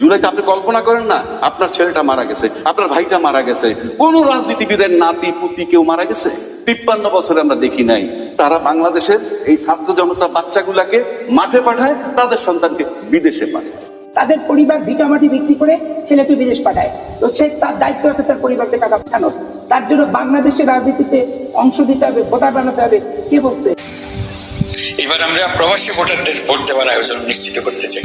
জুলাইতে আপনি কল্পনা করেন না আপনার ছেলেটা মারা গেছে আপনার ভাইটা মারা গেছে। কোন রাজনীতিবিদের নাতি পুতি কেউ মারা গেছে? তিপ্পান্ন বছরে আমরা দেখি নাই। তারা বাংলাদেশের এই ছাত্র জনতা বাচ্চাগুলাকে মাঠে পাঠায় তাদের সন্তানকে বিদেশে পাঠায়। তাদের পরিবার ভিটামাটি বিক্রি করে ছেলেকে বিদেশ পাঠায়। তো সে তার দায়িত্ব আছে তার পরিবারকে টাকা পাঠানোর। তার জন্য বাংলাদেশের রাজনীতিতে অংশ দিতে হবে ভোটার বানাতে হবে। কে বলছে? এবার আমরা প্রবাসী ভোটারদের ভোট দেওয়ার আয়োজন নিশ্চিত করতে চাই।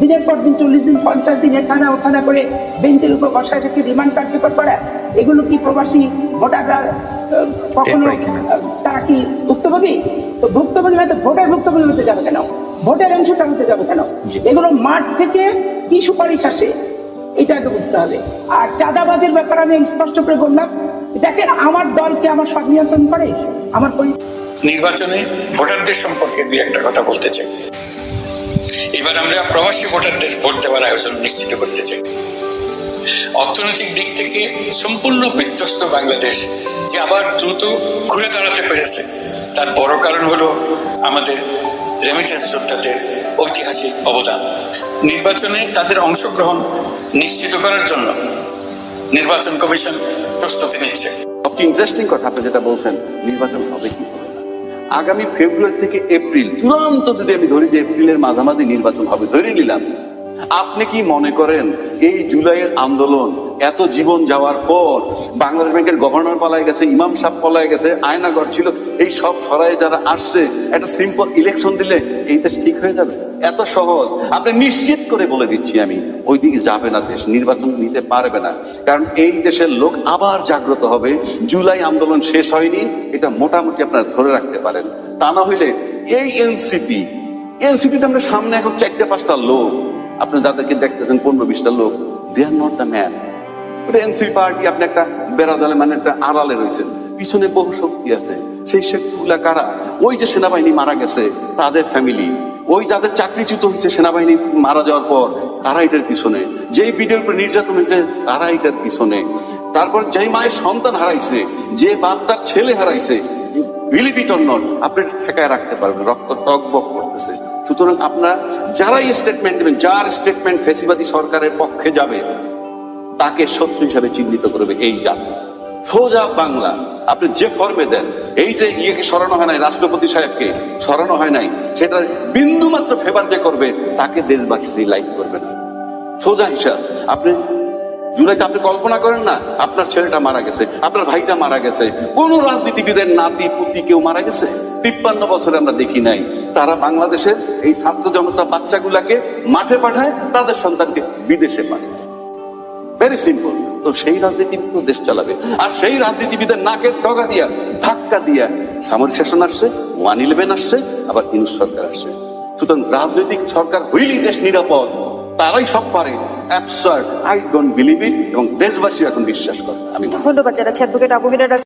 দিনের পর দিন চল্লিশ দিন পঞ্চাশ দিন এখানা ওখানা করে বেঞ্চের উপর বসায় থেকে রিমান্ড কার্যকর করা। এগুলো কি প্রবাসী ভোটাররা কখনো তারা কি ভুক্তভোগী? তো ভুক্তভোগী হয়তো ভোটার ভুক্তভোগী হতে যাবে কেন? ভোটের অংশটা হতে যাবে কেন? এগুলো মাঠ থেকে কি সুপারিশ আসে? এটা আগে বুঝতে হবে। আর চাঁদাবাজের ব্যাপারে আমি স্পষ্ট করে বললাম দেখেন আমার দলকে আমার সব নিয়ন্ত্রণ করে আমার নির্বাচনে ভোটারদের সম্পর্কে দুই একটা কথা বলতে চাই। এবার আমরা প্রবাসী ভোটারদের ভোট দেওয়ার আয়োজন নিশ্চিত করতে চাই। অর্থনৈতিক দিক থেকে সম্পূর্ণ বিধ্বস্ত বাংলাদেশ যে আবার দ্রুত ঘুরে দাঁড়াতে পেরেছে। তার বড় কারণ হলো আমাদের রেমিটেন্স যোদ্ধাদের ঐতিহাসিক অবদান। নির্বাচনে তাদের অংশগ্রহণ নিশ্চিত করার জন্য নির্বাচন কমিশন প্রস্তুতি নিচ্ছে। সবচেয়ে ইন্টারেস্টিং কথা আপনি যেটা বলছেন, নির্বাচন হবে কি। আগামী ফেব্রুয়ারি থেকে এপ্রিল, চূড়ান্ত যদি আমি ধরি যে এপ্রিলের মাঝামাঝি নির্বাচন হবে, ধরে নিলাম আপনি কি মনে করেন এই জুলাইয়ের আন্দোলন এত জীবন যাওয়ার পর বাংলাদেশ ব্যাংকের গভর্নর পালায় গেছে, ইমাম সাহেব পালায় গেছে আয়নাগর ছিল, এই সব সরাই যারা আসছে, একটা সিম্পল ইলেকশন দিলে এই দেশ ঠিক হয়ে যাবে? এত সহজ। আপনি নিশ্চিত করে বলে দিচ্ছি আমি ওই দিকে যাবে না দেশ, নির্বাচন নিতে পারবে না। কারণ এই দেশের লোক আবার জাগ্রত হবে, জুলাই আন্দোলন শেষ হয়নি, এটা মোটামুটি আপনারা ধরে রাখতে পারেন। তা না হইলে এই এনসিপি, এনসিপিতে আমরা সামনে এখন চারটে পাঁচটা লোক। আপনি যাদেরকে দেখতেছেন পনেরো বিশটা লোক they are not the man NCP party, আপনি একটা বেড়াদালে মানে একটা আড়ালে রয়েছেন। পিছনে বহু শক্তি আছে। সেই শক্তিগুলা কারা? ওই যে সেনাবাহিনী মারা গেছে, তাদের ফ্যামিলি ওই যাদের চাকরিচ্যুত হয়েছে, সেনাবাহিনী মারা যাওয়ার পর, তারা এটার পিছনে। যেই ভিডিওর উপর নির্যাতন হয়েছে, তারা এটার পিছনে। তারপর যেই মায়ের সন্তান হারাইছে, যে বাপ তার ছেলে হারাইছে বিলিভ ইট অর নট আপনি ঠেকায় রাখতে পারবেন, রক্ত টক বক করতেছে। সুতরাং আপনারা যারাই স্টেটমেন্ট দেবেন, যার স্টেটমেন্ট ফেসিবাদী সরকারের পক্ষে যাবে, তাকে শত্রু হিসাবে চিহ্নিত করবে এই জাতি। সোজা বাংলা, আপনি যে ফর্মে দেন, এই যে ইয়েকে সরানো হয় নাই, রাষ্ট্রপতি সাহেবকে সরানো হয় নাই সেটা বিন্দু মাত্র ফেভার যে করবে, তাকে দেশবাসী লাইক করবে না। সোজা হিসাব, আপনি জুলাইতে আপনি কল্পনা করেন না, আপনার ছেলেটা মারা গেছে, আপনার ভাইটা মারা গেছে। কোন রাজনীতিবিদের নাতি, পুতি কেউ মারা গেছে? তিপ্পান্ন বছরে আমরা দেখি নাই। তারা বাংলাদেশের এই ছাত্র জনতা বাচ্চাগুলাকে মাঠে পাঠায়, তাদের সন্তানকে বিদেশে পাঠায়। ভেরি সিম্পল তো সেই রাজনীতিবিদ তো দেশ চালাবে। আর সেই রাজনীতিবিদের নাকের ডগা দিয়া, ধাক্কা দিয়া সামরিক শাসন আসছে, ওয়ান ইলেভেন আসছে, আবার ইনুস সরকার আসছে। সুতরাং রাজনৈতিক সরকার হইলেই দেশ নিরাপদ। তারাই সব পারে। Absurd I don't believe it এবং দেশবাসী এখন বিশ্বাস করে আমি। ধন্যবাদ জানাচ্ছি অ্যাডভোকেট আবু